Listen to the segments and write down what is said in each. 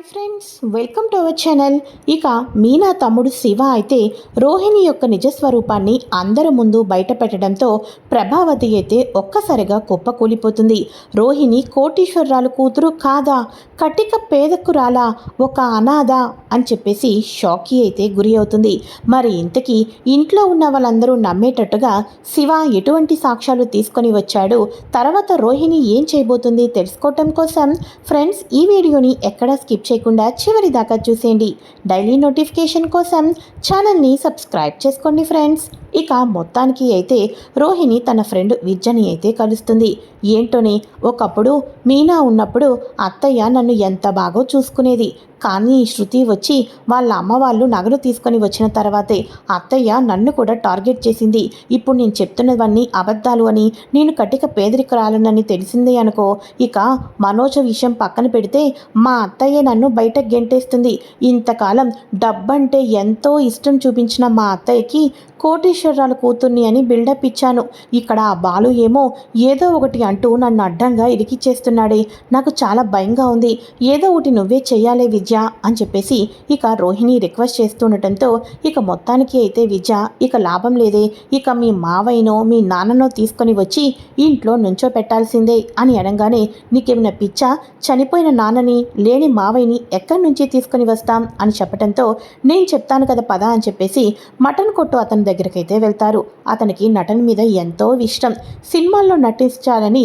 Hi friends welcome to our channel. ఇక మీనా తమ్ముడు శివ అయితే రోహిణి యొక్క నిజస్వరూపాన్ని అందరి ముందు బయట పెట్టడంతో ప్రభావతి అయితే ఒక్కసారిగా కుప్పకూలిపోతుంది. రోహిణి కోటీశ్వరరాలు కూతురు కాదా? కటిక పేదకురాలా? ఒక అనాథ? అని చెప్పేసి షాకీ అయితే గురి అవుతుంది. మరి ఇంతకీ ఇంట్లో ఉన్న వాళ్ళందరూ నమ్మేటట్టుగా శివ ఎటువంటి సాక్ష్యాలు తీసుకొని వచ్చాడు? తర్వాత రోహిణి ఏం చేయబోతుంది తెలుసుకోవటం కోసం? ఫ్రెండ్స్ ఈ వీడియోని ఎక్కడ స్కిప్ చేయకుండా చివరి దాకా చూసేయండి. డైలీ నోటిఫికేషన్ కోసం ఛానల్ని సబ్స్క్రైబ్ చేసుకోండి ఫ్రెండ్స్ ఇక మొత్తానికి అయితే రోహిణి తన ఫ్రెండ్ విద్యని అయితే కలుస్తుంది. ఏంటోనే ఒకప్పుడు మీనా ఉన్నప్పుడు అత్తయ్య నన్ను ఎంత బాగో చూసుకునేది. కానీ ఈ శృతి వచ్చి వాళ్ళ అమ్మ వాళ్ళు నగలు తీసుకొని వచ్చిన తర్వాతే అత్తయ్య నన్ను కూడా టార్గెట్ చేసింది. ఇప్పుడు నేను చెప్తున్నవన్నీ అబద్ధాలు అని నేను కటిక పేదరికురాలనని తెలిసిందే అనుకో ఇక మనోజ విషయం పక్కన పెడితే మా అత్తయ్య నన్ను బయట గెంటేస్తుంది. ఇంతకాలం డబ్బంటే ఎంతో ఇష్టం చూపించిన మా అత్తయ్యకి కోటీశ్వరరాలు కూతుర్ని అని బిల్డప్ ఇచ్చాను. ఇక్కడ ఆ బాలు ఏమో ఏదో ఒకటి అంటూ నన్ను అడ్డంగా ఇరికిచ్చేస్తున్నాడే. నాకు చాలా భయంగా ఉంది. ఏదో ఒకటి నువ్వే చేయాలే విద్య అని చెప్పేసి ఇక రోహిణి రిక్వెస్ట్ చేస్తుండటంతో ఇక మొత్తానికి అయితే విద్య ఇక లాభం లేదే. ఇక మీ మావయ్యనో మీ నాన్ననో తీసుకొని వచ్చి ఇంట్లో నుంచో పెట్టాల్సిందే అని అనగానే నీకేమైనా పిచ్చ? చనిపోయిన నాన్నని లేని మావయ్యని ఎక్కడి నుంచి తీసుకొని వస్తాం అని చెప్పడంతో నేను చెప్తాను కదా పద అని చెప్పేసి మటన్ కొట్టు అతని దగ్గరికైతే వెళ్తారు. అతనికి నటన మీద ఎంతో ఇష్టం. సినిమాల్లో నటించాలని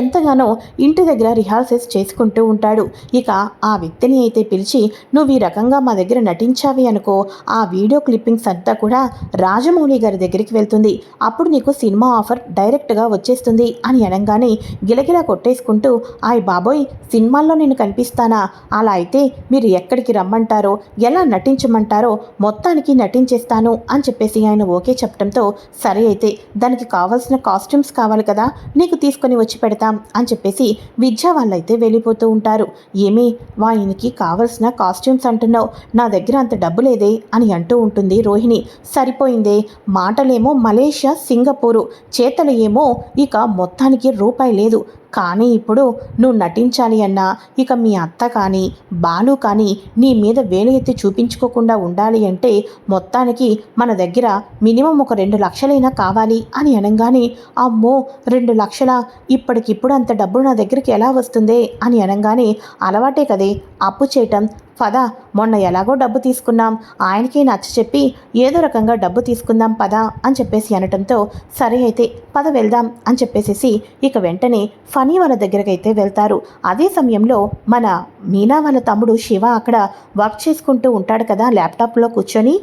ఎంతగానో ఇంటి దగ్గర రిహార్సల్స్ చేసుకుంటూ ఉంటాడు. ఇక ఆ వ్యక్తిని అయితే పిలిచి నువ్వు ఈ రకంగా మా దగ్గర నటించావి అనుకో ఆ వీడియో క్లిప్పింగ్స్ అంతా కూడా రాజమౌళి గారి దగ్గరికి వెళ్తుంది. అప్పుడు నీకు సినిమా ఆఫర్ డైరెక్ట్గా వచ్చేస్తుంది అని అనగానే గిలగిలా కొట్టేసుకుంటూ ఆయ్ బాబోయ్ సినిమాల్లో నేను కనిపిస్తానా? అలా అయితే మీరు ఎక్కడికి రమ్మంటారో ఎలా నటించమంటారో మొత్తానికి నటించేస్తాను అని చెప్పేసి ఆయన ఓకే చెప్పడంతో సరే అయితే దానికి కావాల్సిన కాస్ట్యూమ్స్ కావాలి కదా నీకు తీసుకొని వచ్చి పెడతాను పెడతాం అని చెప్పేసి విద్య వాళ్ళైతే వెళ్ళిపోతూ ఉంటారు. ఏమి వాయినికి కావలసిన కాస్ట్యూమ్స్ అంటున్నావు. నా దగ్గర అంత డబ్బు లేదే అని అంటూ ఉంటుంది రోహిణి. సరిపోయిందే. మాటలేమో మలేషియా సింగపూరు. చేతలు ఏమో ఇక మొత్తానికి రూపాయి లేదు. కానీ ఇప్పుడు నువ్వు నటించాలి అన్నా ఇక మీ అత్త కానీ బాలు కానీ నీ మీద వేలు ఎత్తి చూపించుకోకుండా ఉండాలి అంటే మొత్తానికి మన దగ్గర మినిమం ఒక రెండు లక్షలైనా కావాలి అని అనగానే అమ్మో రెండు లక్షల? ఇప్పటికిప్పుడు అంత డబ్బు నా దగ్గరికి ఎలా వస్తుందే అని అనగానే అలవాటే కదే అప్పు చేయటం పద మొన్న ఎలాగో డబ్బు తీసుకున్నాం. ఆయనకి నచ్చ చెప్పి ఏదో రకంగా డబ్బు తీసుకుందాం పద అని చెప్పేసి అనటంతో సరే అయితే పద వెళ్దాం అని చెప్పేసేసి ఇక వెంటనే ఫనీ వాళ్ళ దగ్గరకైతే వెళ్తారు. అదే సమయంలో మన మీనా వాళ్ళ తమ్ముడు శివ అక్కడ వర్క్ చేసుకుంటూ ఉంటాడు కదా ల్యాప్టాప్లో కూర్చొని.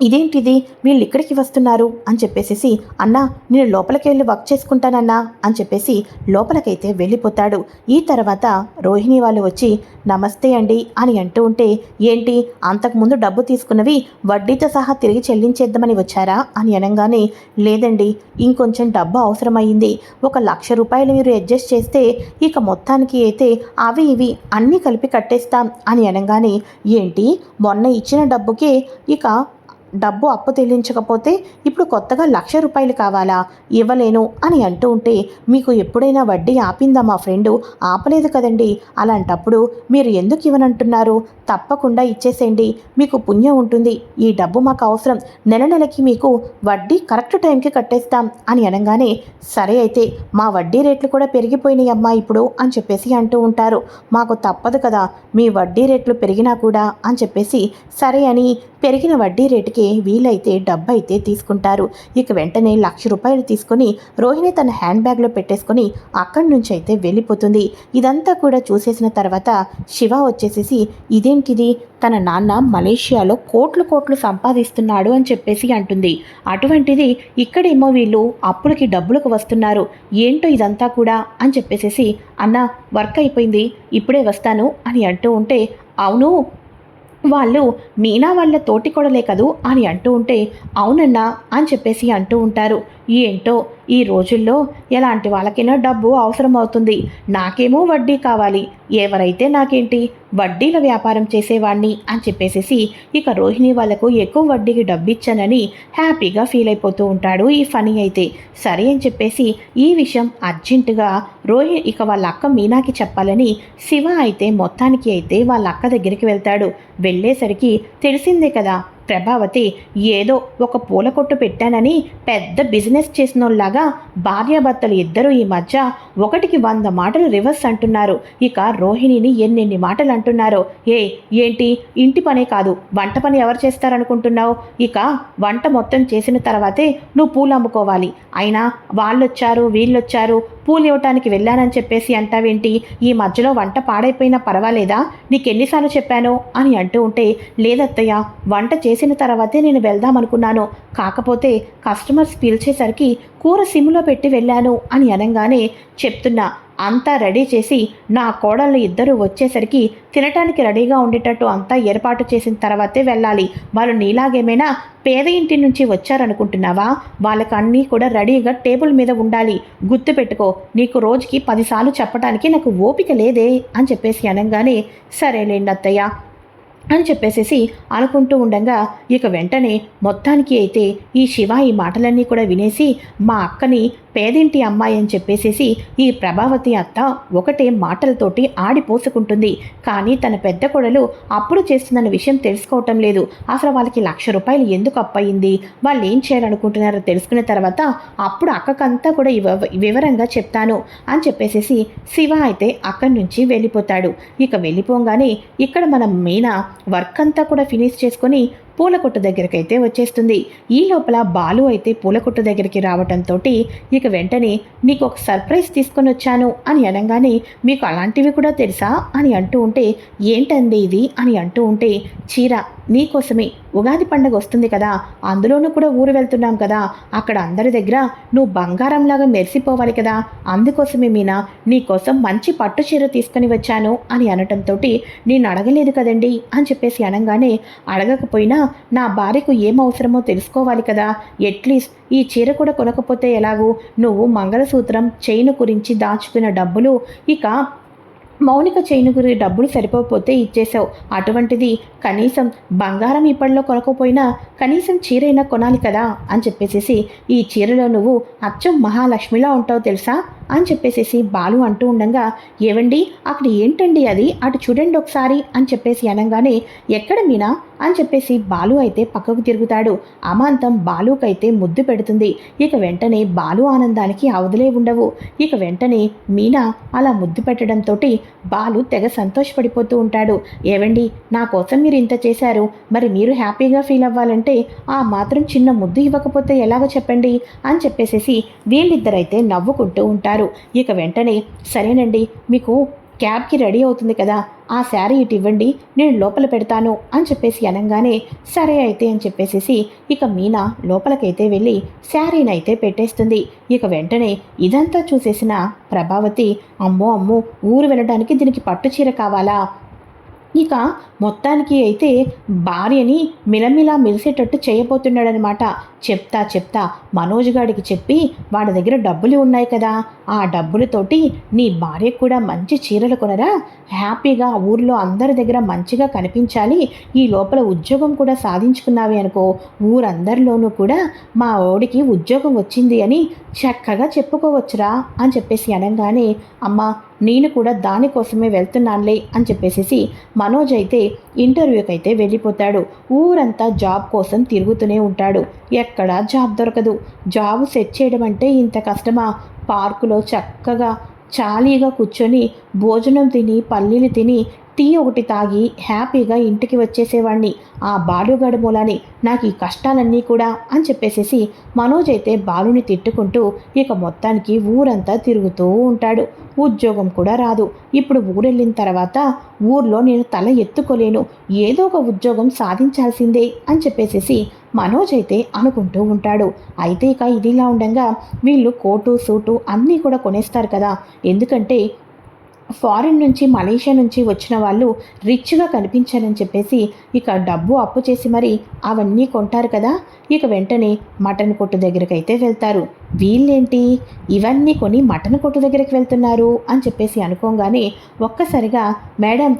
ఇదేంటిది? వీళ్ళు ఇక్కడికి వస్తున్నారు అని చెప్పేసేసి అన్నా నేను లోపలికి వెళ్ళి వర్క్ చేసుకుంటానన్నా అని చెప్పేసి లోపలికైతే వెళ్ళిపోతాడు. ఈ తర్వాత రోహిణి వాళ్ళు వచ్చి నమస్తే అండి అని అంటూ ఉంటే ఏంటి? అంతకుముందు డబ్బు తీసుకున్నవి వడ్డీతో సహా తిరిగి చెల్లించేద్దామని వచ్చారా? అని అనగానే లేదండి ఇంకొంచెం డబ్బు అవసరమైంది ఒక లక్ష రూపాయలు మీరు అడ్జస్ట్ చేస్తే ఇక మొత్తానికి అయితే అవి ఇవి అన్నీ కలిపి కట్టేస్తాం అని అనగానే ఏంటి? మొన్న ఇచ్చిన డబ్బుకే ఇక డబ్బు అప్పు చెల్లించకపోతే ఇప్పుడు కొత్తగా లక్ష రూపాయలు కావాలా? ఇవ్వలేను అని అంటూ ఉంటే మీకు ఎప్పుడైనా వడ్డీ ఆపిందా మా ఫ్రెండు? ఆపలేదు కదండి. అలాంటప్పుడు మీరు ఎందుకు ఇవ్వనంటున్నారు? తప్పకుండా ఇచ్చేసేయండి. మీకు పుణ్యం ఉంటుంది. ఈ డబ్బు మాకు అవసరం. నెల నెలకి మీకు వడ్డీ కరెక్ట్ టైంకి కట్టేస్తాం అని అనగానే సరే అయితే మా వడ్డీ రేట్లు కూడా పెరిగిపోయినాయి అమ్మా ఇప్పుడు అని చెప్పేసి అంటూ ఉంటారు. మాకు తప్పదు కదా. మీ వడ్డీ రేట్లు పెరిగినా కూడా అని చెప్పేసి సరే అని పెరిగిన వడ్డీ రేటుకి వీలైతే డబ్బు అయితే తీసుకుంటారు. ఇక వెంటనే లక్ష రూపాయలు తీసుకొని రోహిణి తన హ్యాండ్ బ్యాగ్లో పెట్టేసుకొని అక్కడి నుంచి అయితే వెళ్ళిపోతుంది. ఇదంతా కూడా చూసేసిన తర్వాత శివ వచ్చేసేసి ఇదేంటిది? తన నాన్న మలేషియాలో కోట్లు కోట్లు సంపాదిస్తున్నాడు అని చెప్పేసి అంటుంది. అటువంటిది ఇక్కడేమో వీళ్ళు అప్పులకి డబ్బులకు వస్తున్నారు. ఏంటో ఇదంతా కూడా అని చెప్పేసేసి అన్న వర్క్ అయిపోయింది. ఇప్పుడే వస్తాను అని అంటూ ఉంటే అవును వాళ్ళు మీనా వాళ్ళ తోటి కొడలే కదూ అని అంటూ ఉంటే అవునన్నా అని చెప్పేసి అంటూ ఉంటారు. ఏంటో? ఈ రోజుల్లో ఎలాంటి వాళ్ళకైనా డబ్బు అవసరం అవుతుంది నాకేమో వడ్డీ కావాలి. ఎవరైతే నాకేంటి వడ్డీల వ్యాపారం చేసేవాణ్ణి అని చెప్పేసేసి ఇక రోహిణి వాళ్ళకు ఎక్కువ వడ్డీకి డబ్బు ఇచ్చానని హ్యాపీగా ఫీల్ అయిపోతూ ఉంటాడు ఈ ఫనీ అయితే. సరే అని చెప్పేసి ఈ విషయం అర్జెంటుగా రోహిణి ఇక వాళ్ళ అక్క మీనాకి చెప్పాలని శివ అయితే మొత్తానికి అయితే వాళ్ళ అక్క దగ్గరికి వెళ్తాడు. వెళ్ళేసరికి తెలిసిందే కదా ప్రభావతి ఏదో ఒక పూల కొట్టు పెట్టానని పెద్ద బిజినెస్ చేసినోళ్ళలాగా భార్యాభర్తలు ఇద్దరూ ఈ మధ్య ఒకటికి వంద మాటలు రివర్స్ అంటున్నారు. ఇక రోహిణిని ఎన్నెన్ని మాటలు అంటున్నారో. ఏ ఏంటి? ఇంటి పనే కాదు. వంట పని ఎవరు చేస్తారనుకుంటున్నావు? ఇక వంట మొత్తం చేసిన తర్వాతే నువ్వు పూలు అమ్ముకోవాలి. అయినా వాళ్ళొచ్చారు వీళ్ళొచ్చారు పూలు ఇవ్వటానికి వెళ్ళానని చెప్పేసి అంటావేంటి? ఈ మధ్యలో వంట పాడైపోయినా పర్వాలేదా? నీకెన్నిసార్లు చెప్పాను అని అంటూ ఉంటే లేదత్తయ్య వంట చేసి చేసిన తర్వాతే నేను వెళ్దాం అనుకున్నాను. కాకపోతే కస్టమర్స్ పిలిచేసరికి కూర సిమ్లో పెట్టి వెళ్ళాను అని అనగానే చెప్తున్నా అంతా రెడీ చేసి నా కోడళ్ళు ఇద్దరు వచ్చేసరికి తినటానికి రెడీగా ఉండేటట్టు అంతా ఏర్పాటు చేసిన తర్వాతే వెళ్ళాలి. వాళ్ళు నీలాగేమైనా పేద ఇంటి నుంచి వచ్చారనుకుంటున్నావా? వాళ్ళకి అన్నీ కూడా రెడీగా టేబుల్ మీద ఉండాలి. గుర్తు పెట్టుకో నీకు రోజుకి పదిసార్లు చెప్పడానికి నాకు ఓపిక లేదే అని చెప్పేసి అనగానే సరేలేండి అత్తయ్య అని చెప్పేసేసి అనుకుంటూ ఉండగా ఇక వెంటనే మొత్తానికి అయితే ఈ శివ ఈ మాటలన్నీ కూడా వినేసి మా అక్కని పేదింటి అమ్మాయి అని చెప్పేసేసి ఈ ప్రభావతి అత్త ఒకటే మాటలతోటి ఆడిపోసుకుంటుంది. కానీ తన పెద్ద కొడలు అప్పుడు చేస్తుందన్న విషయం తెలుసుకోవటం లేదు. అసలు వాళ్ళకి లక్ష రూపాయలు ఎందుకు అప్పయింది? వాళ్ళు ఏం చేయాలనుకుంటున్నారో తెలుసుకున్న తర్వాత అప్పుడు అక్కకంతా కూడా వివరంగా చెప్తాను అని చెప్పేసేసి శివ అయితే అక్కడి నుంచి వెళ్ళిపోతాడు. ఇక వెళ్ళిపోగానే ఇక్కడ మన మీనా వర్క్ అంతా కూడా ఫినిష్ చేసుకొని పూల కొట్టు దగ్గరకైతే వచ్చేస్తుంది. ఈ లోపల బాలు అయితే పూల కొట్టు దగ్గరికి రావటంతో ఇక వెంటనే నీకు ఒక సర్ప్రైజ్ తీసుకొని వచ్చాను అని అనగానే మీకు అలాంటివి కూడా తెలుసా? అని అంటూ ఉంటే ఏంటండి ఇది? అని అంటూ ఉంటే చీర నీకోసమే. ఉగాది పండగ వస్తుంది కదా. అందులోనూ కూడా ఊరు వెళ్తున్నాం కదా. అక్కడ అందరి దగ్గర నువ్వు బంగారంలాగా మెరిసిపోవాలి కదా. అందుకోసమే మీనా నీకోసం మంచి పట్టు చీర తీసుకొని వచ్చాను అని అనటంతో నేను అడగలేదు కదండి అని చెప్పేసి అనగానే అడగకపోయినా నా భార్యకు ఏం అవసరమో తెలుసుకోవాలి కదా. ఎట్లీస్ట్ ఈ చీర కూడా కొనకపోతే ఎలాగూ? నువ్వు మంగళసూత్రం చైను గురించి దాచుకున్న డబ్బులు ఇక మౌలిక చైను గురి డబ్బులు సరిపోకపోతే ఇచ్చేసావు అటువంటిది కనీసం బంగారం ఇప్పట్లో కొనకపోయినా కనీసం చీరైనా కొనాలి కదా అని చెప్పేసేసి ఈ చీరలో నువ్వు అచ్చం మహాలక్ష్మిలా ఉంటావు తెలుసా? అని చెప్పేసేసి బాలు అంటూ ఉండగా ఏవండి? అక్కడ ఏంటండి అది? అటు చూడండి ఒకసారి అని చెప్పేసి అనగానే ఎక్కడ మీనా? అని చెప్పేసి బాలు అయితే పక్కకు తిరుగుతాడు. అమాంతం బాలుకైతే ముద్దు పెడుతుంది. ఇక వెంటనే బాలు ఆనందానికి అవధులే ఉండవు. ఇక వెంటనే మీనా అలా ముద్దు పెట్టడంతో బాలు తెగ సంతోషపడిపోతూ ఉంటాడు. ఏవండి? నా కోసం మీరు ఇంత చేశారు. మరి మీరు హ్యాపీగా ఫీల్ అవ్వాలంటే ఆ మాత్రం చిన్న ముద్దు ఇవ్వకపోతే ఎలాగో చెప్పండి అని చెప్పేసేసి వీళ్ళిద్దరైతే నవ్వుకుంటూ ఉంటారు. ఇక వెంటనే సరేనండి మీకు క్యాబ్కి రెడీ అవుతుంది కదా ఆ శారీ ఇటు ఇవ్వండి నేను లోపల పెడతాను అని చెప్పేసి అనగానే సరే అయితే అని చెప్పేసేసి ఇక మీనా లోపలికైతే వెళ్ళి శారీని అయితే పెట్టేస్తుంది. ఇక వెంటనే ఇదంతా చూసేసిన ప్రభావతి అమ్మో అమ్మో ఊరు వెళ్ళడానికి దీనికి పట్టు చీర కావాలా? ఇక మొత్తానికి అయితే భార్యని మిలమిలా మెరిసేటట్టు చేయబోతున్నాడనమాట చెప్తా చెప్తా మనోజ్ గాడికి చెప్పి వాడి దగ్గర డబ్బులు ఉన్నాయి కదా. ఆ డబ్బులతోటి నీ భార్యకు కూడా మంచి చీరలు కొనరా? హ్యాపీగా ఊర్లో అందరి దగ్గర మంచిగా కనిపించాలి. ఈ లోపల ఉద్యోగం కూడా సాధించుకున్నావి అనుకో. ఊరందరిలోనూ కూడా మా ఓడికి ఉద్యోగం వచ్చింది అని చక్కగా చెప్పుకోవచ్చురా అని చెప్పేసి అనగానే అమ్మ నేను కూడా దానికోసమే వెళ్తున్నానులే అని చెప్పేసి మనోజ్ అయితే ఇంటర్వ్యూకి అయితే వెళ్ళిపోతాడు. ఊరంతా జాబ్ కోసం తిరుగుతూనే ఉంటాడు. ఎక్కడా జాబ్ దొరకదు. జాబ్ సెట్ చేయడం అంటే ఇంత కష్టమా? పార్కులో చక్కగా చాలీగా కూర్చొని భోజనం తిని పల్లీలు తిని టీ ఒకటి తాగి హ్యాపీగా ఇంటికి వచ్చేసేవాడిని ఆ బాలుగాడి మూలాని నాకు ఈ కష్టాలన్నీ కూడా అని చెప్పేసేసి మనోజ్ అయితే బాలుని తిట్టుకుంటూ ఇక మొత్తానికి ఊరంతా తిరుగుతూ ఉంటాడు. ఉద్యోగం కూడా రాదు. ఇప్పుడు ఊరెళ్ళిన తర్వాత ఊర్లో నేను తల ఎత్తుకోలేను. ఏదో ఒక ఉద్యోగం సాధించాల్సిందే అని చెప్పేసేసి మనోజ్ అయితే అనుకుంటూ ఉంటాడు. అయితే ఇక ఇదిలా ఉండగా వీళ్ళు కోటు సూటు అన్నీ కూడా కొనేస్తారు కదా. ఎందుకంటే ఫారిన్ నుంచి మలేషియా నుంచి వచ్చిన వాళ్ళు రిచ్గా కనిపించారని చెప్పేసి ఇక డబ్బు అప్పు చేసి మరి అవన్నీ కొంటారు కదా. ఇక వెంటనే మటన్ కొట్టు దగ్గరికి అయితే వెళ్తారు. వీళ్ళేంటి? ఇవన్నీ కొని మటన్ కొట్టు దగ్గరికి వెళ్తున్నారు అని చెప్పేసి అనుకోగానే ఒక్కసారిగా మేడం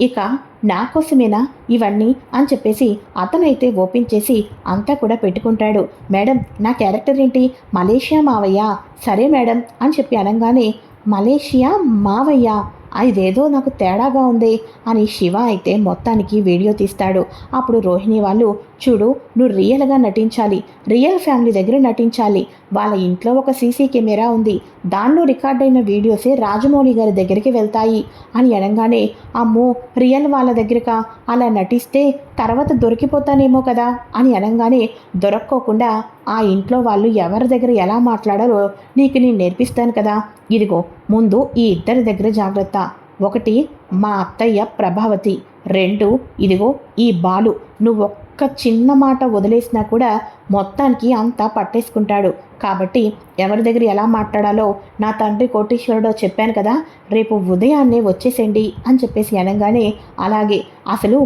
ఇక నా కోసమేనా ఇవన్నీ అని చెప్పేసి అతనైతే ఓపెన్ చేసి అంతా కూడా పెట్టుకుంటాడు. మేడం నా క్యారెక్టర్ ఏంటి? మలేషియా మావయ్య. సరే మేడం అని చెప్పి అనగానే మలేషియా మావయ్య? ఇదేదో నాకు తేడాగా ఉంది అని శివ అయితే మొత్తానికి వీడియో తీస్తాడు. అప్పుడు రోహిణి వాళ్ళు చూడు నువ్వు రియల్గా నటించాలి. రియల్ ఫ్యామిలీ దగ్గర నటించాలి. వాళ్ళ ఇంట్లో ఒక సీసీ కెమెరా ఉంది. దానిలో రికార్డైన వీడియోసే రాజమౌళి గారి దగ్గరికి వెళ్తాయి. అని అనగానే అమ్మో రియల్ వాళ్ళ దగ్గరక? అలా నటిస్తే తర్వాత దొరికిపోతానేమో కదా? అని అనగానే దొరక్కోకుండా ఆ ఇంట్లో వాళ్ళు ఎవరి దగ్గర ఎలా మాట్లాడాలో నీకు నేను నేర్పిస్తాను కదా. ఇదిగో ముందు ఈ ఇద్దరి దగ్గర జాగ్రత్త. ఒకటి మా అత్తయ్య ప్రభావతి. రెండు ఇదిగో ఈ బాలు. నువ్వు ఒక్క చిన్న మాట వదిలేసినా కూడా మొత్తానికి అంతా పట్టేసుకుంటాడు. కాబట్టి ఎవరి దగ్గర ఎలా మాట్లాడాలో నా తండ్రి కోటీశ్వరుడో చెప్పాను కదా రేపు ఉదయాన్నే వచ్చేసేయండి అని చెప్పేసి అనగానే అలాగే అసలు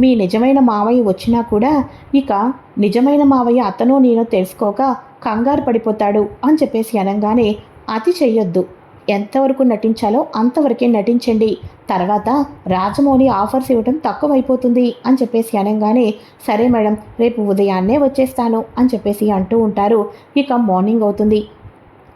మీ నిజమైన మావయ్య వచ్చినా కూడా ఇక నిజమైన మావయ్య అతను నేను తెలుసుకోక కంగారు పడిపోతాడు అని చెప్పేసి అనగానే అతి చెయ్యొద్దు. ఎంతవరకు నటించాలో అంతవరకే నటించండి. తర్వాత రాజమౌళి ఆఫర్స్ ఇవ్వడం తక్కువైపోతుంది అని చెప్పేసి అనగానే సరే మేడం రేపు ఉదయాన్నే వచ్చేస్తాను అని చెప్పేసి అంటూ ఉంటారు. ఇక మార్నింగ్ అవుతుంది.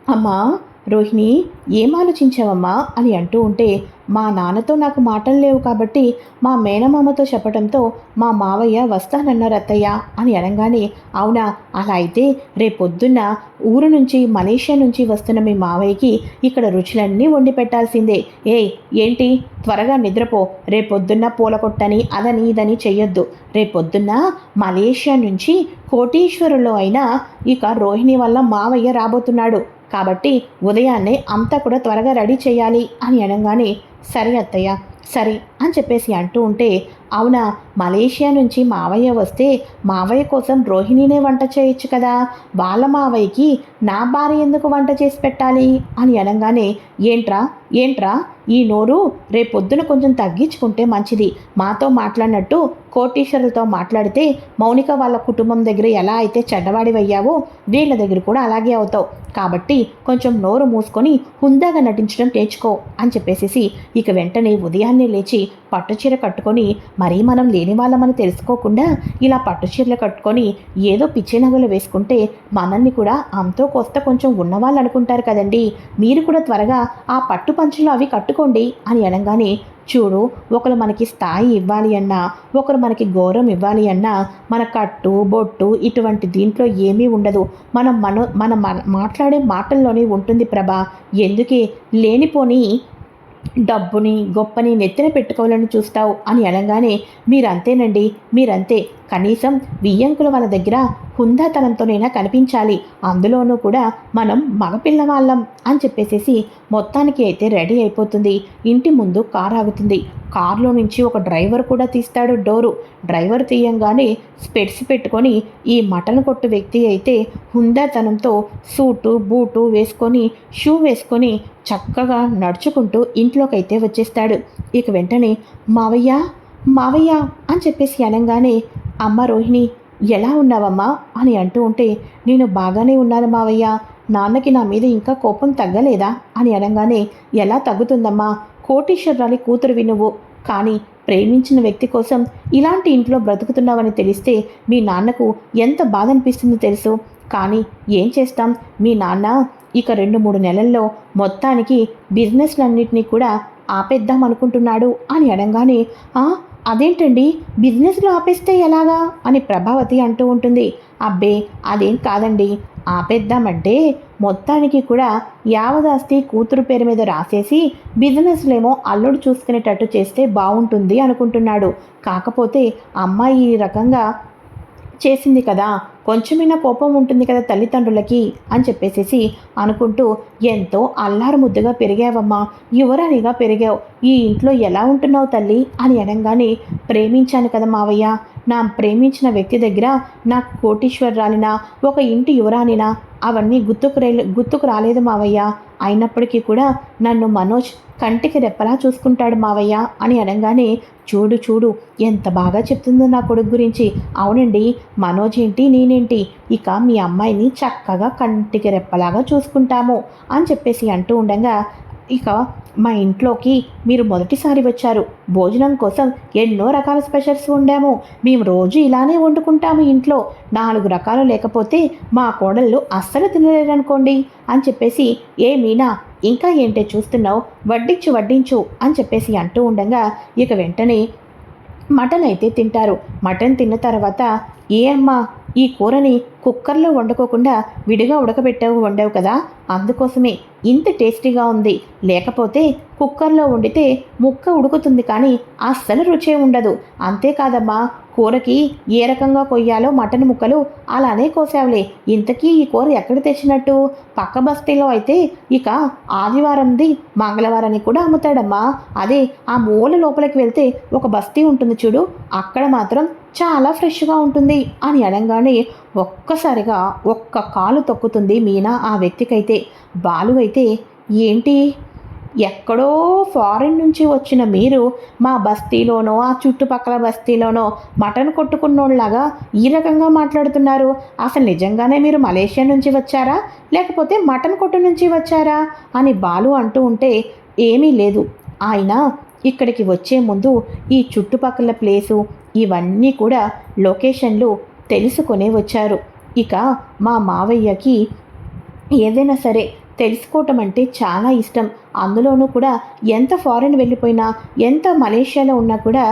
అమ్మా రోహిణి ఏం ఆలోచించావమ్మా? అని అంటూ ఉంటే మా నాన్నతో నాకు మాటలు లేవు కాబట్టి మా మేనమామతో చెప్పడంతో మా మావయ్య వస్తానన్నారు అత్తయ్య అని అనగానే అవునా? అలా అయితే రేపొద్దున్న ఊరు నుంచి మలేషియా నుంచి వస్తున్న మీ మావయ్యకి ఇక్కడ రుచులన్నీ వండి పెట్టాల్సిందే. ఏయ్ ఏంటి? త్వరగా నిద్రపో. రేపొద్దున్న పూల కొట్టని అదని ఇదని చెయ్యొద్దు. రేపొద్దున్న మలేషియా నుంచి కోటీశ్వరులో అయినా ఇక రోహిణి వల్ల మావయ్య రాబోతున్నాడు. కాబట్టి ఉదయాన్నే అంతా కూడా త్వరగా రెడీ చేయాలి అని అనగానే సరే అత్తయ్య సరే అని చెప్పేసి అంటూ ఉంటే అవునా? మలేషియా నుంచి మావయ్య వస్తే మావయ్య కోసం రోహిణినే వంట చేయొచ్చు కదా. వాళ్ళ మావయ్యకి నా భార్య ఎందుకు వంట చేసి పెట్టాలి? అని అనగానే ఏంట్రా? ఏంట్రా? ఈ నోరు రేపొద్దున కొంచెం తగ్గించుకుంటే మంచిది. మాతో మాట్లాడినట్టు కోటీశ్వరులతో మాట్లాడితే మౌనిక వాళ్ళ కుటుంబం దగ్గర ఎలా అయితే చెడ్డవాడివయ్యావో వీళ్ళ దగ్గర కూడా అలాగే అవుతావు. కాబట్టి కొంచెం నోరు మూసుకొని హుందాగా నటించడం నేర్చుకో అని చెప్పేసి ఇక వెంటనే ఉదయాన్నే లేచి పట్టుచీర కట్టుకొని మరీ మనం లేని వాళ్ళమని తెలుసుకోకుండా ఇలా పట్టుచీరలు కట్టుకొని ఏదో పిచ్చి నగలు వేసుకుంటే మనల్ని కూడా అంతో కొస్త కొంచెం ఉన్నవాళ్ళు అనుకుంటారు కదండి. మీరు కూడా త్వరగా ఆ పట్టు పంచులు అవి కట్టుకోండి అని అనగానే చూడు ఒకరు మనకి స్థాయి ఇవ్వాలి అన్నా ఒకరు మనకి గౌరవం ఇవ్వాలి అన్నా మన కట్టు బొట్టు ఇటువంటి దీంట్లో ఏమీ ఉండదు. మనం మన మన మాట్లాడే మాటల్లోనే ఉంటుంది ప్రభా. ఎందుకే? లేనిపోని డబ్బుని గొప్పని నెత్తిన పెట్టుకోవాలని చూస్తావు అని అనగానే మీరంతేనండి మీరంతే కనీసం వియ్యంకుల వాళ్ళ దగ్గర హుందాతనంతోనైనా కనిపించాలి. అందులోనూ కూడా మనం మగపిల్లవాళ్ళం అని చెప్పేసేసి మొత్తానికి అయితే రెడీ అయిపోతుంది. ఇంటి ముందు కార్ ఆగుతుంది. కారులో నుంచి ఒక డ్రైవర్ కూడా తీస్తాడు డోరు. డ్రైవర్ తీయంగానే స్పెట్స్ పెట్టుకొని ఈ మటన్ కొట్టు వ్యక్తి అయితే హుందాతనంతో సూటు బూటు వేసుకొని షూ వేసుకొని చక్కగా నడుచుకుంటూ ఇంట్లోకైతే వచ్చేస్తాడు. ఇక వెంటనే మావయ్య మావయ్య అని చెప్పేసి అనగానే అమ్మ రోహిణి ఎలా ఉన్నావమ్మా? అని అంటూ ఉంటే నేను బాగానే ఉన్నాను మావయ్య. నాన్నకి నా మీద ఇంకా కోపం తగ్గలేదా? అని అనగానే ఎలా తగ్గుతుందమ్మా? కోటీశ్వరరాలి కూతురువి నువ్వు. కానీ ప్రేమించిన వ్యక్తి కోసం ఇలాంటి ఇంట్లో బ్రతుకుతున్నావని తెలిస్తే మీ నాన్నకు ఎంత బాధ అనిపిస్తుందో తెలుసు. కానీ ఏం చేస్తాం? మీ నాన్న ఇక రెండు మూడు నెలల్లో మొత్తానికి బిజినెస్లన్నింటినీ కూడా ఆపేద్దాం అనుకుంటున్నాడు అని అనగానే అదేంటండి? బిజినెస్లో ఆపేస్తే ఎలాగా? అని ప్రభావతి అంటూ ఉంటుంది. అబ్బే అదేం కాదండి. ఆపేద్దామంటే మొత్తానికి కూడా యావదాస్తి కూతురు పేరు మీద రాసేసి బిజినెస్లేమో అల్లుడు చూసుకునేటట్టు చేస్తే బాగుంటుంది అనుకుంటున్నాడు. కాకపోతే అమ్మాయి ఈ రకంగా చేసింది కదా కొంచెమైనా కోపం ఉంటుంది కదా తల్లిదండ్రులకి అని చెప్పేసేసి అనుకుంటూ ఎంతో అల్లారు ముద్దుగా పెరిగావమ్మా. యువరాణిగా పెరిగావు. ఈ ఇంట్లో ఎలా ఉంటున్నావు తల్లి అని అనగానే ప్రేమించాను కదా మావయ్య. నా ప్రేమించిన వ్యక్తి దగ్గర నాకు కోటీశ్వరరాలినా ఒక ఇంటి యువరానినా అవన్నీ గుర్తుకు రే గుర్తుకు రాలేదు మావయ్య. అయినప్పటికీ కూడా నన్ను మనోజ్ కంటికి రెప్పలా చూసుకుంటాడు మావయ్య అని అనగానే చూడు చూడు ఎంత బాగా చెప్తుందో నా కొడుకు గురించి. అవునండి మనోజ్ ఏంటి నేనేంటి? ఇక మీ అమ్మాయిని చక్కగా కంటికి రెప్పలాగా చూసుకుంటాము అని చెప్పేసి అంటూ ఉండగా ఇక మా ఇంట్లోకి మీరు మొదటిసారి వచ్చారు. భోజనం కోసం ఎన్నో రకాల స్పెషల్స్ వండాము. మేము రోజు ఇలానే వండుకుంటాము ఇంట్లో. నాలుగు రకాలు లేకపోతే మా కోడళ్ళు అస్సలు తినలేరనుకోండి అని చెప్పేసి ఏ మీనా ఇంకా ఏంటే చూస్తున్నావు? వడ్డించు వడ్డించు అని చెప్పేసి అంటూ ఉండగా ఇక వెంటనే మటన్ అయితే తింటారు. మటన్ తిన్న తర్వాత ఏ అమ్మా ఈ కూరని కుక్కర్లో వండుకోకుండా విడిగా ఉడకబెట్టావు వండావు కదా? అందుకోసమే ఇంత టేస్టీగా ఉంది. లేకపోతే కుక్కర్లో వండితే ముక్క ఉడుకుతుంది కానీ అస్సలు రుచే ఉండదు. అంతేకాదమ్మా కూరకి ఏ రకంగా కొయ్యాలో మటన్ ముక్కలు అలానే కోసావులే. ఇంతకీ ఈ కూర ఎక్కడ తెచ్చినట్టు? పక్క బస్తీలో అయితే ఇక ఆదివారంది మంగళవారాన్ని కూడా అమ్ముతాడమ్మా. అదే ఆ మూల లోపలికి వెళ్తే ఒక బస్తీ ఉంటుంది చూడు అక్కడ మాత్రం చాలా ఫ్రెష్గా ఉంటుంది అని అనగానే ఒక్కసారిగా ఒక్క కాలు తొక్కుతుంది మీనా ఆ వ్యక్తికైతే. బాలు అయితే ఏంటి? ఎక్కడో ఫారిన్ నుంచి వచ్చిన మీరు మా బస్తీలోనో ఆ చుట్టుపక్కల బస్తీలోనో మటన్ కొట్టుకున్నోళ్ళలాగా ఈ రకంగా మాట్లాడుతున్నారు. అసలు నిజంగానే మీరు మలేషియా నుంచి వచ్చారా? లేకపోతే మటన్ కొట్టు నుంచి వచ్చారా? అని బాలు అంటూ ఉంటే ఏమీ లేదు. ఆయన ఇక్కడికి వచ్చే ముందు ఈ చుట్టుపక్కల ప్లేసు ఇవన్నీ కూడా లొకేషన్లు తెలుసుకునే వచ్చారు. ఇక మా మావయ్యకి ఏదైనా సరే తెలుసుకోవటం అంటే చాలా ఇష్టం. అందులోనూ కూడా ఎంత ఫారెన్ వెళ్ళిపోయినా ఎంత మలేషియాలో ఉన్నా కూడా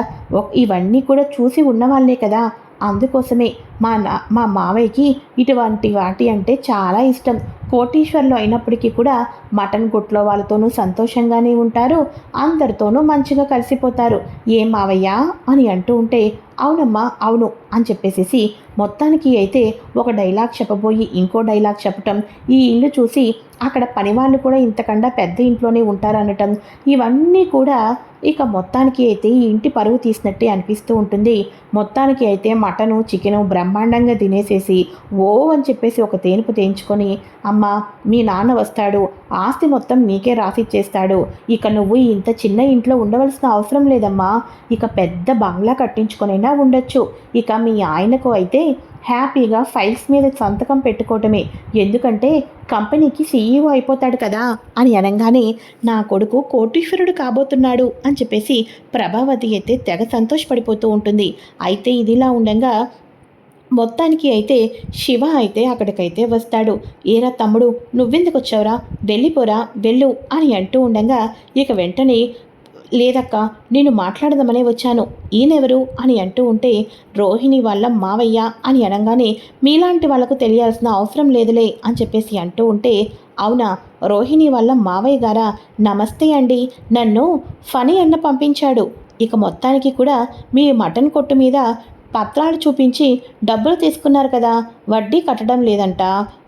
ఇవన్నీ కూడా చూసి ఉన్నవాళ్ళే కదా. అందుకోసమే మా నా మా మావయ్యకి ఇటువంటి వాటి అంటే చాలా ఇష్టం. కోటీశ్వర్లు అయినప్పటికీ కూడా మటన్ గుట్లో వాళ్ళతోనూ సంతోషంగానే ఉంటారు అందరితోనూ మంచిగా కలిసిపోతారు. ఏం మావయ్యా అని అంటూ ఉంటే అవునమ్మా అవును అని చెప్పేసేసి మొత్తానికి అయితే ఒక డైలాగ్ చెప్పబోయి ఇంకో డైలాగ్ చెప్పటం ఈ ఇల్లు చూసి అక్కడ పనివాళ్ళు కూడా ఇంతకన్నా పెద్ద ఇంట్లోనే ఉంటారనటం ఇవన్నీ కూడా ఇక మొత్తానికి అయితే ఈ ఇంటి పరువు తీసినట్టే అనిపిస్తూ ఉంటుంది. మొత్తానికి అయితే మటను చికెను బ్రహ్మాండంగా తినేసేసి ఓ అని చెప్పేసి ఒక తేనుపు తేయించుకొని అమ్మ మీ నాన్న వస్తాడు. ఆస్తి మొత్తం నీకే రాసిచ్చేస్తాడు. ఇక నువ్వు ఇంత చిన్న ఇంట్లో ఉండవలసిన అవసరం లేదమ్మా. ఇక పెద్ద బంగ్లా కట్టించుకొనైనా ఉండొచ్చు. ఇక మీ ఆయనకు అయితే హ్యాపీగా ఫైల్స్ మీద సంతకం పెట్టుకోవటమే. ఎందుకంటే కంపెనీకి సీఈఓ అయిపోతాడు కదా అని అనగానే నా కొడుకు కోటీశ్వరుడు కాబోతున్నాడు అని చెప్పేసి ప్రభావతి అయితే తెగ సంతోషపడిపోతూ ఉంటుంది. అయితే ఇదిలా ఉండగా మొత్తానికి అయితే శివ అయితే అక్కడికైతే వస్తాడు. ఏరా తమ్ముడు నువ్వెందుకు వచ్చావురా? వెళ్ళిపోరా వెళ్ళు అని అంటూ ఉండగా ఇక వెంటనే లేదక్క నేను మాట్లాడదామనే వచ్చాను. ఈయనెవరు? అని అంటూ ఉంటే రోహిణి వాళ్ళ మావయ్య అని అనగానే మీలాంటి వాళ్ళకు తెలియాల్సిన అవసరం లేదులే అని చెప్పేసి అంటూ ఉంటే అవునా రోహిణి వాళ్ళ మావయ్య గారా? నమస్తే అండి. నన్ను ఫనీ అన్న పంపించాడు. ఇక మొత్తానికి కూడా మీ మటన్ కొట్టు మీద పత్రాలు చూపించి డబ్బులు తీసుకున్నారు కదా వడ్డీ కట్టడం లేదంట.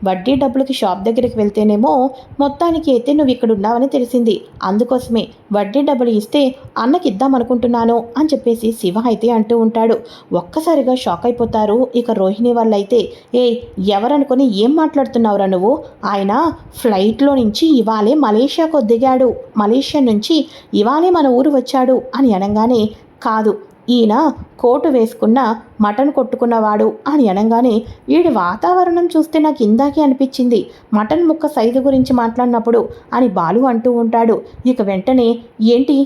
వడ్డీ డబ్బులకి షాప్ దగ్గరికి వెళ్తేనేమో మొత్తానికి అయితే నువ్వు ఇక్కడ ఉన్నావని తెలిసింది. అందుకోసమే వడ్డీ డబ్బులు ఇస్తే అన్నకి ఇద్దాం అనుకుంటున్నాను అని చెప్పేసి శివ అయితే అంటూ ఉంటాడు. ఒక్కసారిగా షాక్ అయిపోతారు. ఇక రోహిణి వాళ్ళైతే ఏ ఎవరనుకొని ఏం మాట్లాడుతున్నావురా నువ్వు? ఆయన ఫ్లైట్లో నుంచి ఇవాళే మలేషియాకు దిగాడు. మలేషియా నుంచి ఇవాళే మన ఊరు వచ్చాడు అని అనగానే కాదు ఈయన కోటు వేసుకున్న మటన్ కొట్టుకున్నవాడు అని అనగానే వీడి వాతావరణం చూస్తే నాకు ఇందాకే అనిపించింది. మటన్ ముక్క సైజు గురించి మాట్లాడినప్పుడు అని బాలు అంటూ ఉంటాడు. ఇక వెంటనే ఏంటి?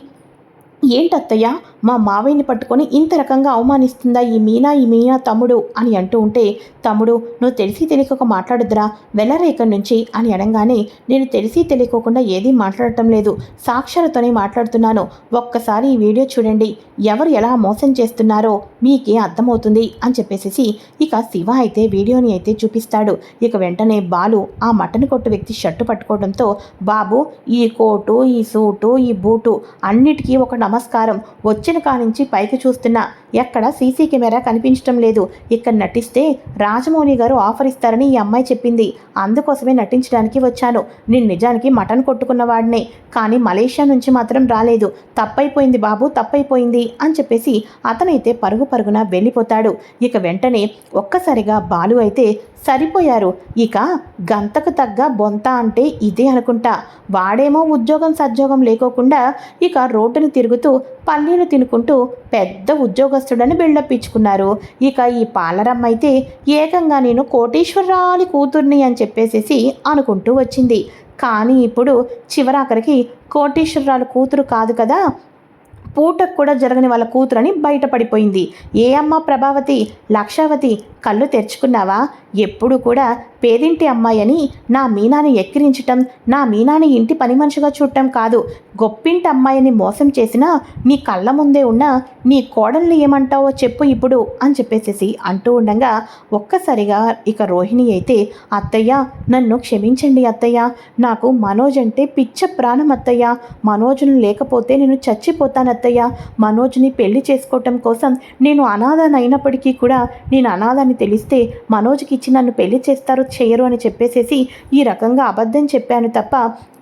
ఏంటత్తయ్య? మా మావయ్యని పట్టుకొని ఇంత రకంగా అవమానిస్తుందా ఈ మీనా ఈ మీనా తమ్ముడు? అని అంటూ ఉంటే తమ్ముడు నువ్వు తెలిసి తెలియక మాట్లాడుద్రా వెళ్ళరా ఇక్కడి నుంచి? అని అనగానే నేను తెలిసి తెలియకోకుండా ఏదీ మాట్లాడటం లేదు. సాక్షరతోనే మాట్లాడుతున్నాను. ఒక్కసారి ఈ వీడియో చూడండి. ఎవరు ఎలా మోసం చేస్తున్నారో మీకే అర్థమవుతుంది అని చెప్పేసి ఇక శివ అయితే వీడియోని అయితే చూపిస్తాడు. ఇక వెంటనే బాలు ఆ మటన్ కొట్టు వ్యక్తి షర్టు పట్టుకోవడంతో బాబు ఈ కోటు ఈ సూటు ఈ బూటు అన్నిటికీ ఒక నమస్కారం. వచ్చిన కిచెన్ కానించి పైకి చూస్తున్నా ఎక్కడ సీసీ కెమెరా కనిపించడం లేదు. ఇక్కడ నటిస్తే రాజమౌళి గారు ఆఫర్ ఇస్తారని ఈ అమ్మాయి చెప్పింది. అందుకోసమే నటించడానికి వచ్చాను. నేను నిజానికి మటన్ కొట్టుకున్నవాడినే కానీ మలేషియా నుంచి మాత్రం రాలేదు. తప్పైపోయింది బాబు తప్పైపోయింది అని చెప్పేసి అతనైతే పరుగు పరుగున వెళ్ళిపోతాడు. ఇక వెంటనే ఒక్కసారిగా బాలు అయితే సరిపోయారు. ఇక గంతకు తగ్గ బొంత అంటే ఇదే అనుకుంటా. వాడేమో ఉద్యోగం సద్యోగం లేకోకుండా ఇక రోడ్డును తిరుగుతూ పల్లీలు తినుకుంటూ పెద్ద ఉద్యోగస్తుడని బిల్డప్ ఇచ్చుకున్నారు. ఇక ఈ పాలరమ్మ అయితే ఏకంగా నేను కోటేశ్వరరాలి కూతుర్ని అని చెప్పేసేసి అనుకుంటూ వచ్చింది. కానీ ఇప్పుడు చివరాఖరికి కోటేశ్వరరాలు కూతురు కాదు కదా పూటకు కూడా జరగని వాళ్ళ కూతురని బయటపడిపోయింది. ఏ అమ్మ ప్రభావతి? లక్షావతి కళ్ళు తెరుచుకున్నావా? ఎప్పుడు కూడా పేదింటి అమ్మాయి అని నా మీనాని ఎక్కిరించటం నా మీనాని ఇంటి పని మనిషిగా చూడటం కాదు. గొప్పింటి అమ్మాయిని మోసం చేసినా నీ కళ్ళ ముందే ఉన్న నీ కోడల్ని ఏమంటావో చెప్పు ఇప్పుడు అని చెప్పేసేసి అంటూ ఉండగా ఒక్కసారిగా ఇక రోహిణి అయితే అత్తయ్య నన్ను క్షమించండి అత్తయ్య. నాకు మనోజ్ అంటే పిచ్చ ప్రాణం అత్తయ్య. మనోజ్ను లేకపోతే నేను చచ్చిపోతాను అత్తయ్య మనోజ్ని పెళ్ళి చేసుకోవటం కోసం నేను అనాథనైనప్పటికీ కూడా నేను అనాథని తెలిస్తే మనోజ్కి ఇచ్చి నన్ను పెళ్ళి చేస్తారు చేయరు అని చెప్పేసేసి ఈ రకంగా అబద్ధం చెప్పాను తప్ప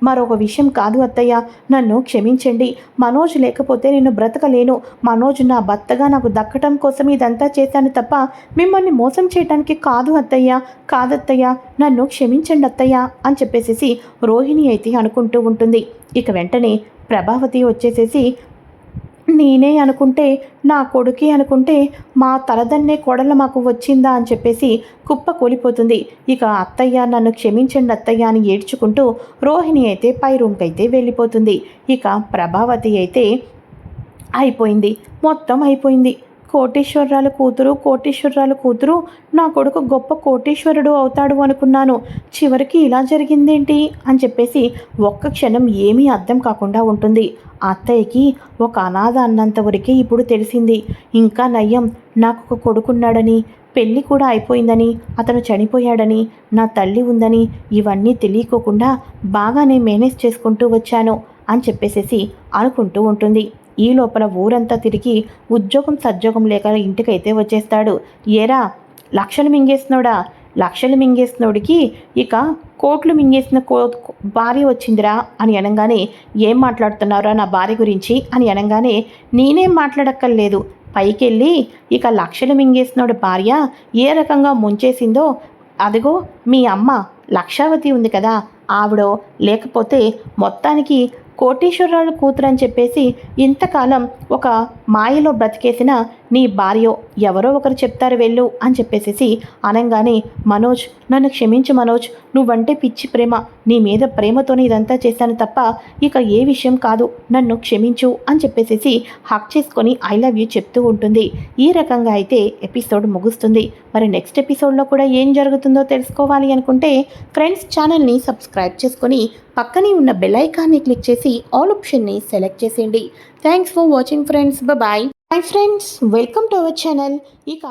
మరొక విషయం కాదు అత్తయ్య. నన్ను క్షమించండి. మనోజ్ లేకపోతే నేను బ్రతకలేను. మనోజ్ నా భర్తగా నాకు దక్కటం కోసం ఇదంతా చేశాను తప్ప మిమ్మల్ని మోసం చేయడానికి కాదు అత్తయ్య. కాదత్తయ్య నన్ను క్షమించండి అత్తయ్య అని చెప్పేసేసి రోహిణి అయితే అనుకుంటూ ఉంటుంది. ఇక వెంటనే ప్రభావతి వచ్చేసేసి నేనే అనుకుంటే నా కొడుకే అనుకుంటే మా తలదన్నే కోడలు మాకు వచ్చిందా అని చెప్పేసి కుప్ప కూలిపోతుంది. ఇక అత్తయ్య నన్ను క్షమించండి అత్తయ్య అని ఏడ్చుకుంటూ రోహిణి అయితే పై రూమ్కి అయితే వెళ్ళిపోతుంది. ఇక ప్రభావతి అయితే అయిపోయింది. మొత్తం అయిపోయింది. కోటీశ్వరరాలు కూతురు కోటీశ్వరరాలు కూతురు నా కొడుకు గొప్ప కోటీశ్వరుడు అవుతాడు అనుకున్నాను. చివరికి ఇలా జరిగిందేంటి? అని చెప్పేసి ఒక్క క్షణం ఏమీ అర్థం కాకుండా ఉంటుంది. అత్తయ్యకి ఒక అనాథ అన్నంతవరకే ఇప్పుడు తెలిసింది. ఇంకా నయ్యం నాకు ఒక కొడుకున్నాడని పెళ్ళి కూడా అయిపోయిందని అతను చనిపోయాడని నా తల్లి ఉందని ఇవన్నీ తెలియకోకుండా బాగానే మేనేజ్ చేసుకుంటూ వచ్చాను అని చెప్పేసేసి అనుకుంటూ ఉంటుంది. ఈ లోపల ఊరంతా తిరిగి ఉద్యోగం సద్యోగం లేక ఇంటికైతే వచ్చేస్తాడు. ఏరా లక్షలు మింగేసినోడా లక్షలు మింగేసినోడికి ఇక కోట్లు మింగేసిన కో భార్య వచ్చిందిరా అని అనగానే ఏం మాట్లాడుతున్నారా నా భార్య గురించి? అని అనగానే నేనేం మాట్లాడక్కర్లేదు. పైకెళ్ళి ఇక లక్షలు మింగేసినోడి భార్య ఏ రకంగా ముంచేసిందో అదిగో మీ అమ్మ లక్షావతి ఉంది కదా ఆవిడో లేకపోతే మొత్తానికి కోటీశ్వరరాలు కూతురు అని చెప్పేసి ఇంతకాలం ఒక మాయలో బ్రతికేసిన నీ భార్యో ఎవరో ఒకరు చెప్తారు వెళ్ళు అని చెప్పేసేసి అనగానే మనోజ్ నన్ను క్షమించు మనోజ్ నువ్వంటే పిచ్చి ప్రేమ. నీ మీద ప్రేమతోనే ఇదంతా చేశాను తప్ప ఇక ఏ విషయం కాదు. నన్ను క్షమించు అని చెప్పేసేసి హక్ చేసుకొని ఐ లవ్ యూ చెప్తూ ఉంటుంది. ఈ రకంగా అయితే ఎపిసోడ్ ముగుస్తుంది. మరి నెక్స్ట్ ఎపిసోడ్లో కూడా ఏం జరుగుతుందో తెలుసుకోవాలి అనుకుంటే ఫ్రెండ్స్ ఛానల్ని సబ్స్క్రైబ్ చేసుకొని పక్కనే ఉన్న బెల్ ఐకాన్ని క్లిక్ చేసి ఆల్ ఆప్షన్ని సెలెక్ట్ చేసేయండి. Thanks for watching friends bye hi friends welcome to our channel ఇక